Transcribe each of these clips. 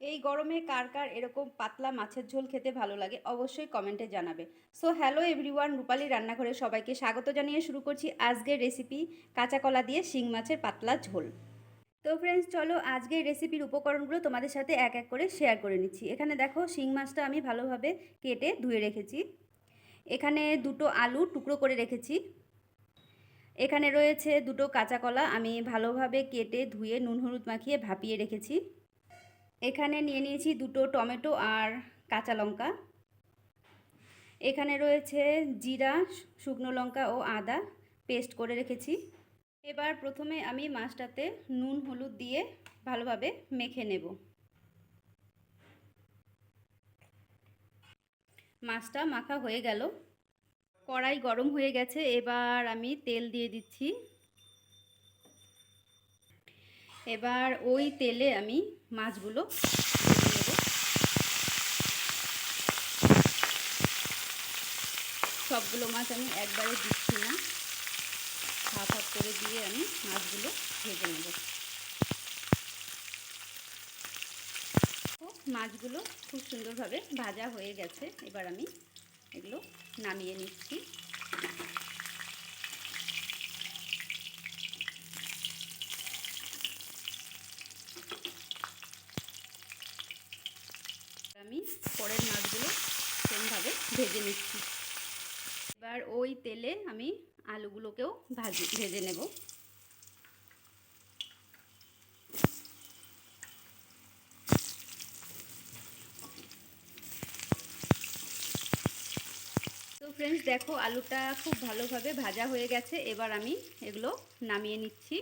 এই গরমে কার কার এরকম পাতলা মাছের ঝোল খেতে ভালো লাগে অবশ্যই কমেন্টে জানাবে। সো হ্যালো এভরিওয়ান রূপালি রান্নাঘরে সবাইকে স্বাগত জানিয়ে শুরু করছি আজকের রেসিপি কাঁচা কলা দিয়ে শিং মাছের পাতলা ঝোল। তো ফ্রেন্ডস চলো আজকের রেসিপির উপকরণগুলো তোমাদের সাথে এক এক করে শেয়ার করে নিচ্ছি। এখানে দেখো শিং মাছটা আমি ভালোভাবে কেটে ধুয়ে রেখেছি। এখানে দুটো আলু টুকরো করে রেখেছি। এখানে রয়েছে দুটো কাঁচা কলা আমি ভালোভাবে কেটে ধুয়ে নুন হলুদ মাখিয়ে ভাপিয়ে রেখেছি। এখানে নিয়ে নিয়েছি দুটো টমেটো আর কাঁচা লঙ্কা। এখানে রয়েছে জিরা, শুকনো লঙ্কা ও আদা পেস্ট করে রেখেছি। এবার প্রথমে আমি মাছটাতে নুন, হলুদ দিয়ে ভালোভাবে মেখে নেব। মাছটা মাখা হয়ে গেল। কড়াই গরম হয়ে গেছে। এবার আমি তেল দিয়ে দিচ্ছি। এবার ওই তেলে আমি মাছগুলো সবগুলো মাছ আমি একবারে দিচ্ছি না। হাফ হাফ করে দিয়ে আমি মাছগুলো ভেজে নেব। মাছগুলো খুব সুন্দরভাবে ভাজা হয়ে গেছে। এবার আমি এগুলো নামিয়ে নিচ্ছি। আমি পরের মাছগুলো সেমভাবে ভেজে নিচ্ছি। এবার ওই তেলে আমি আলুগুলোকেও ভাজি, ভেজে নেব। তো ফ্রেন্ডস দেখো আলুটা খুব ভালোভাবে ভাজা হয়ে গেছে। এবার আমি এগুলো নামিয়ে নিচ্ছি।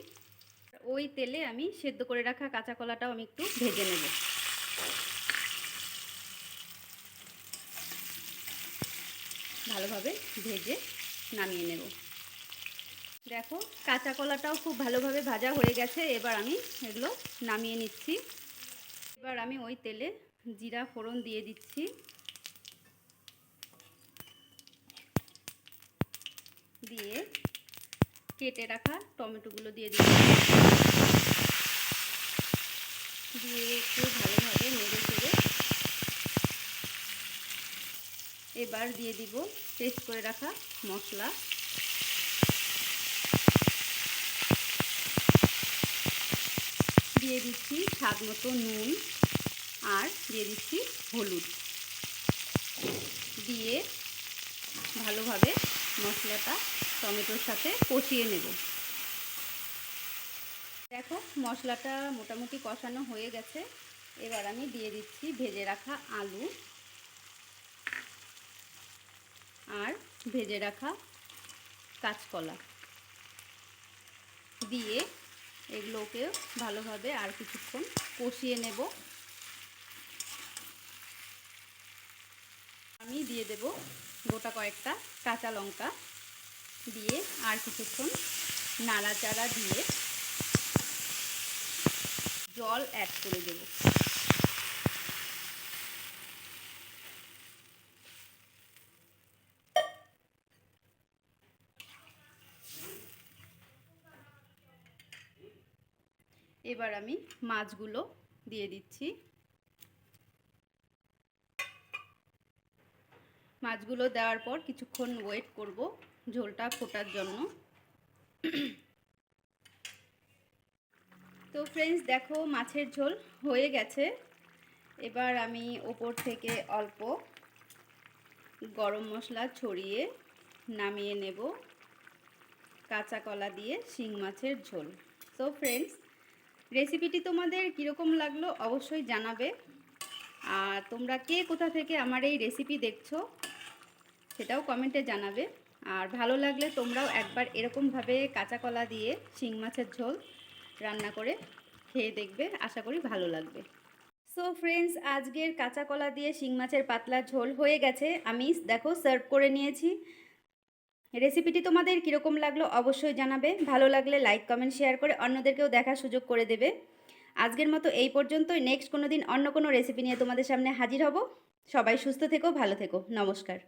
ওই তেলে আমি সেদ্ধ করে রাখা কাঁচা কলাটাও আমি একটু ভেজে নেব। ভালোভাবে ভেজে নামিয়ে নেব। দেখো, কাঁচা কলাটাও খুব ভালোভাবে ভাজা হয়ে গেছে, এবার আমি এগুলো নামিয়ে নিচ্ছি। এবার আমি ওই তেলে জিরা ফোড়ন দিয়ে দিচ্ছি। দিয়ে কেটে রাখা টমেটোগুলো দিয়ে দিচ্ছি। দিয়ে একটু ভালোভাবে নেড়ে চেড়ে এবার দিয়ে দিব পেস্ট করে রাখা মশলা। দিয়ে দিচ্ছি স্বাদ মতো নুন আর দিয়ে দিচ্ছি হলুদ। দিয়ে ভালোভাবে মশলাটা টমেটোর সাথে কষিয়ে নেব। দেখো মশলাটা মোটামুটি কষানো হয়ে গেছে। এবার আমি দিয়ে দিচ্ছি ভেজে রাখা আলু। আর ভেজে রাখা কাঁচকলা দিয়ে এগুলোকে ভালোভাবে আর কিছুক্ষণ কষিয়ে নেব। আমি দিয়ে দেব গোটা কয়েকটা কাঁচা লঙ্কা দিয়ে আর কিছুক্ষণ নাড়াচাড়া দিয়ে জল অ্যাড করে দেব। এবার আমি মাছগুলো দিয়ে দিচ্ছি। মাছগুলো দেওয়ার পর কিছুক্ষণ ওয়েট করব ঝোলটা ফোটার জন্য। তো ফ্রেন্ডস দেখো মাছের ঝোল হয়ে গেছে। এবার আমি ওপর থেকে অল্প গরম মশলা ছড়িয়ে নামিয়ে নেব। কাঁচা কলা দিয়ে শিং মাছের ঝোল। তো ফ্রেন্ডস রেসিপিটি তোমাদের কীরকম লাগল অবশ্যই জানাবে। আর তোমরা কে কোথা থেকে আমার এই রেসিপি দেখছ সেটাও কমেন্টে জানাবে। আর ভালো লাগলে তোমরাও একবার এরকমভাবে কাঁচা কলা দিয়ে শিং মাছের ঝোল রান্না করে খেয়ে দেখবে। আশা করি ভালো লাগবে। সো ফ্রেন্ডস আজকের কাঁচা কলা দিয়ে শিং মাছের পাতলা ঝোল হয়ে গেছে। আমি দেখো সার্ভ করে নিয়েছি। রেসিপিটি তোমাদের কীরকম লাগল অবশ্যই জানাবে। ভালো লাগলে লাইক, কমেন্ট, শেয়ার করে অন্যদেরকেও দেখার সুযোগ করে দেবে। আজকের মতো এই পর্যন্তই। নেক্সট কোনো দিন অন্য কোনো রেসিপি নিয়ে তোমাদের সামনে হাজির হব। সবাই সুস্থ থেকো, ভালো থেকো। নমস্কার।